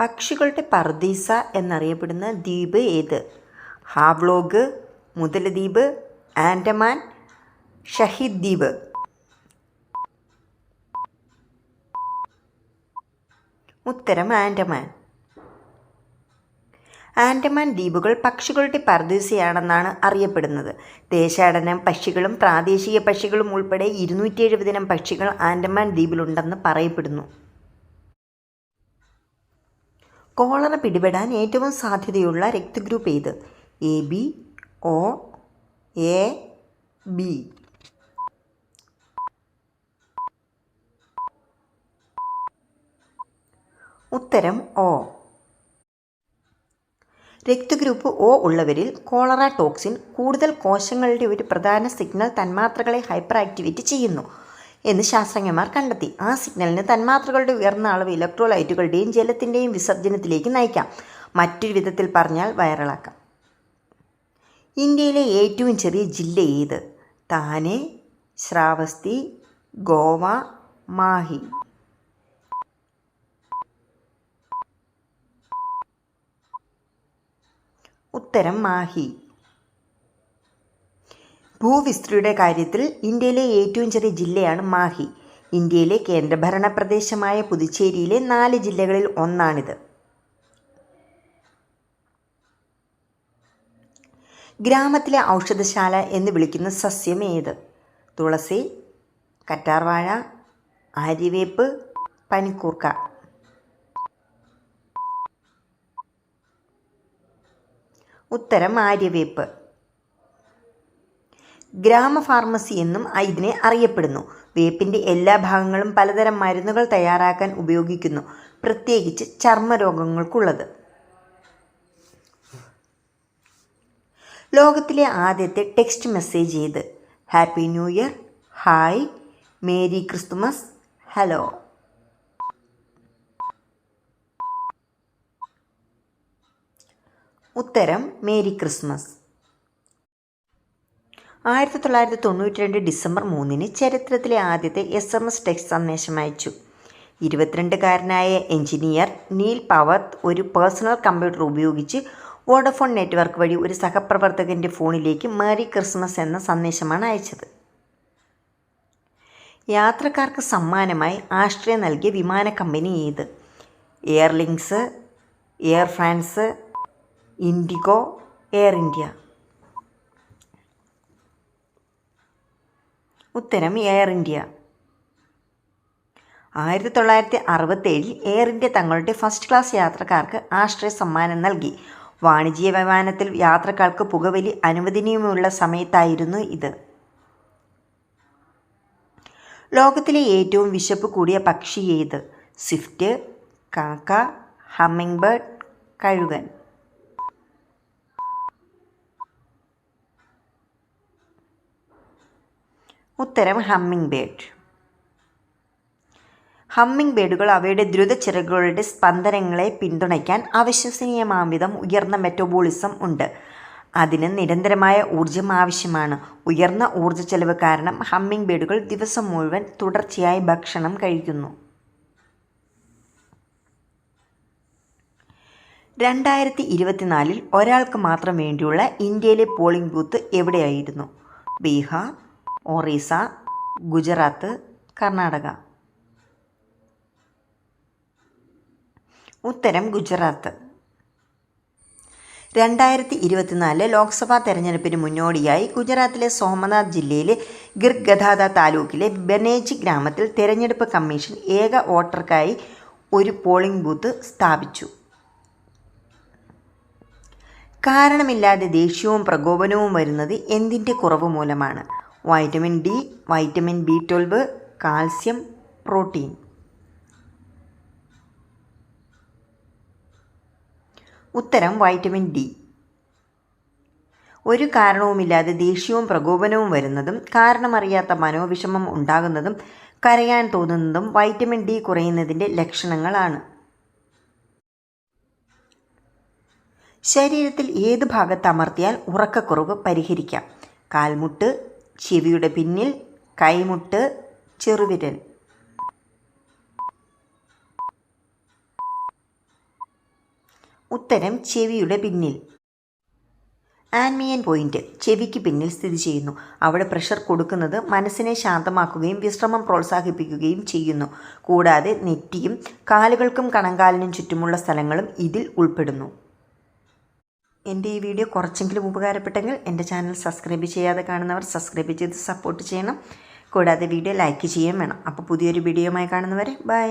പക്ഷികളുടെ പർദീസ എന്നറിയപ്പെടുന്ന ദ്വീപ് ഏത്? ഹാവ്ലോഗ് മുതലദ്വീപ് ആൻഡമാൻ ഷഹീദ് ദ്വീപ്. ഉത്തരം ആൻഡമാൻ. ആൻഡമാൻ ദ്വീപുകൾ പക്ഷികളുടെ പർദീസയാണെന്നാണ് അറിയപ്പെടുന്നത്. ദേശാടനം പക്ഷികളും പ്രാദേശിക പക്ഷികളും ഉൾപ്പെടെ ഇരുന്നൂറ്റി എഴുപതിനം പക്ഷികൾ ആൻഡമാൻ ദ്വീപിലുണ്ടെന്ന് പറയപ്പെടുന്നു. കോളറ പിടിപെടാൻ ഏറ്റവും സാധ്യതയുള്ള രക്തഗ്രൂപ്പ് ഏത്? A B O A B. ഉത്തരം ഒ. രക്തഗ്രൂപ്പ് ഒ ഉള്ളവരിൽ കോളറ ടോക്സിൻ കൂടുതൽ കോശങ്ങളുടെ ഒരു പ്രധാന സിഗ്നൽ തന്മാത്രകളെ ഹൈപ്പർ ആക്ടിവേറ്റ് ചെയ്യുന്നു. എന്ന് ശാസ്ത്രജ്ഞന്മാർ കണ്ടെത്തി. ആ സിഗ്നലിന് തന്മാത്രകളുടെ ഉയർന്ന അളവ് ഇലക്ട്രോലൈറ്റുകളുടെയും ജലത്തിന്റെയും വിസർജനത്തിലേക്ക് നയിക്കാം. മറ്റൊരു വിധത്തിൽ പറഞ്ഞാൽ വൈറലാക്കാം ഇന്ത്യയിലെ ഏറ്റവും ചെറിയ ജില്ല ഏത്? താനെ ശ്രാവസ്തി ഗോവ മാഹി. ഉത്തരം മാഹി. ഭൂവിസ്തൃതിയുടെ കാര്യത്തിൽ ഇന്ത്യയിലെ ഏറ്റവും ചെറിയ ജില്ലയാണ് മാഹി. ഇന്ത്യയിലെ കേന്ദ്രഭരണ പ്രദേശമായ പുതുച്ചേരിയിലെ നാല് ജില്ലകളിൽ ഒന്നാണിത്. ഗ്രാമത്തിലെ ഔഷധശാല എന്ന് വിളിക്കുന്ന സസ്യം ഏത്? തുളസി കറ്റാർവാഴ ആര്യവേപ്പ് പനിക്കൂർക്ക. ഉത്തരം ആര്യവേപ്പ്. ഗ്രാമ ഫാർമസി എന്നും ഇതിനെ അറിയപ്പെടുന്നു. വേപ്പിന്റെ എല്ലാ ഭാഗങ്ങളും പലതരം മരുന്നുകൾ തയ്യാറാക്കാൻ ഉപയോഗിക്കുന്നു. പ്രത്യേകിച്ച് ചർമ്മരോഗങ്ങൾക്കുള്ളത്. ലോകത്തിലെ ആദ്യത്തെ ടെക്സ്റ്റ് മെസ്സേജ് ഏത്? Happy new year. Hi. Merry Christmas. Hello. ഉത്തരം മേരി ക്രിസ്മസ്. ആയിരത്തി തൊള്ളായിരത്തി തൊണ്ണൂറ്റി രണ്ട് ഡിസംബർ മൂന്നിന് ചരിത്രത്തിലെ ആദ്യത്തെ എസ് എം എസ് ടെക്സ്റ്റ് സന്ദേശം അയച്ചു. ഇരുപത്തിരണ്ടുകാരനായ എഞ്ചിനീയർ നീൽ പവത്ത് ഒരു പേഴ്സണൽ കമ്പ്യൂട്ടർ ഉപയോഗിച്ച് വോഡഫോൺ നെറ്റ്വർക്ക് വഴി ഒരു സഹപ്രവർത്തകന്റെ ഫോണിലേക്ക് മേരി ക്രിസ്മസ് എന്ന സന്ദേശമാണ് അയച്ചത്. യാത്രക്കാർക്ക് സമ്മാനമായി ആശ്രയ നൽകിയ വിമാന കമ്പനി ഏത്? Airlines Air France IndiGo Air India. ഉത്തരം എയർ ഇന്ത്യ ആയിരത്തി തൊള്ളായിരത്തി അറുപത്തേഴിൽ എയർ ഇന്ത്യ തങ്ങളുടെ ഫസ്റ്റ് ക്ലാസ് യാത്രക്കാർക്ക് ആശ്രയ സമ്മാനം നൽകി. വാണിജ്യ വിമാനത്തിൽ യാത്രക്കാർക്ക് പുകവലി അനുവദനീയമുള്ള സമയത്തായിരുന്നു ഇത്. ലോകത്തിലെ ഏറ്റവും വിശപ്പ് കൂടിയ പക്ഷി ഏത്? സ്വിഫ്റ്റ് കാക്ക ഹമ്മിങ് ബേർഡ് കഴുകൻ. ഉത്തരം ഹമ്മിങ് ബേഡ്. ഹമ്മിങ് ബേഡുകൾ അവയുടെ ദ്രുത ചിറകുകളുടെ സ്പന്ദനങ്ങളെ പിന്തുണയ്ക്കാൻ അവിശ്വസനീയമാംവിധം ഉയർന്ന മെറ്റബോളിസം ഉണ്ട്. അതിന് നിരന്തരമായ ഊർജം ആവശ്യമാണ്. ഉയർന്ന ഊർജ ചെലവ് കാരണം ഹമ്മിങ് ബേഡുകൾ ദിവസം മുഴുവൻ തുടർച്ചയായി ഭക്ഷണം കഴിക്കുന്നു. രണ്ടായിരത്തി ഇരുപത്തിനാലിൽ ഒരാൾക്ക് മാത്രം വേണ്ടിയുള്ള ഇന്ത്യയിലെ പോളിംഗ് ബൂത്ത് എവിടെയായിരുന്നു? ബീഹാർ ഒറീസ ഗുജറാത്ത് കർണാടക. ഉത്തരം ഗുജറാത്ത്. രണ്ടായിരത്തി ഇരുപത്തിനാലിലെ ലോക്സഭാ തെരഞ്ഞെടുപ്പിന് മുന്നോടിയായി ഗുജറാത്തിലെ സോമനാഥ് ജില്ലയിലെ ഗിർഗദാദ താലൂക്കിലെ ബനേജി ഗ്രാമത്തിൽ തെരഞ്ഞെടുപ്പ് കമ്മീഷൻ ഏക വോട്ടർക്കായി ഒരു പോളിംഗ് ബൂത്ത് സ്ഥാപിച്ചു. കാരണമില്ലാതെ ദേഷ്യവും പ്രകോപനവും വരുന്നത് എന്തിന്റെ കുറവ് മൂലമാണ്? Vitamin D vitamin B twelve calcium protein. ഉത്തരം വൈറ്റമിൻ ഡി. ഒരു കാരണവുമില്ലാതെ ദേഷ്യവും പ്രകോപനവും വരുന്നതും കാരണമറിയാത്ത മനോവിഷമം ഉണ്ടാകുന്നതും കരയാൻ തോന്നുന്നതും വൈറ്റമിൻ ഡി കുറയുന്നതിന്റെ ലക്ഷണങ്ങളാണ്. ശരീരത്തിൽ ഏത് ഭാഗത്ത് അമർത്തിയാൽ ഉറക്കക്കുറവ് പരിഹരിക്കാം. കാൽമുട്ട് ചെവിയുടെ പിന്നിൽ കൈമുട്ട് ചെറുവിരൽ. ഉത്തരം ചെവിയുടെ പിന്നിൽ. Anmian point. ചെവിക്ക് പിന്നിൽ സ്ഥിതി ചെയ്യുന്നു. അവിടെ പ്രഷർ കൊടുക്കുന്നത് മനസ്സിനെ ശാന്തമാക്കുകയും വിശ്രമം പ്രോത്സാഹിപ്പിക്കുകയും ചെയ്യുന്നു. കൂടാതെ നെറ്റിയും കാലുകൾക്കും കണങ്കാലിനും ചുറ്റുമുള്ള സ്ഥലങ്ങളും ഇതിൽ ഉൾപ്പെടുന്നു. എന്റെ ഈ വീഡിയോ കുറച്ചെങ്കിലും ഉപകാരപ്പെട്ടെങ്കിൽ എന്റെ ചാനൽ സബ്സ്ക്രൈബ് ചെയ്യാതെ കാണുന്നവർ സബ്സ്ക്രൈബ് ചെയ്ത് സപ്പോർട്ട് ചെയ്യണം. കൂടാതെ വീഡിയോ ലൈക്ക് ചെയ്യാൻ വേണം. അപ്പോൾ പുതിയൊരു വീഡിയോയുമായി കാണുന്നവരെ ബൈ.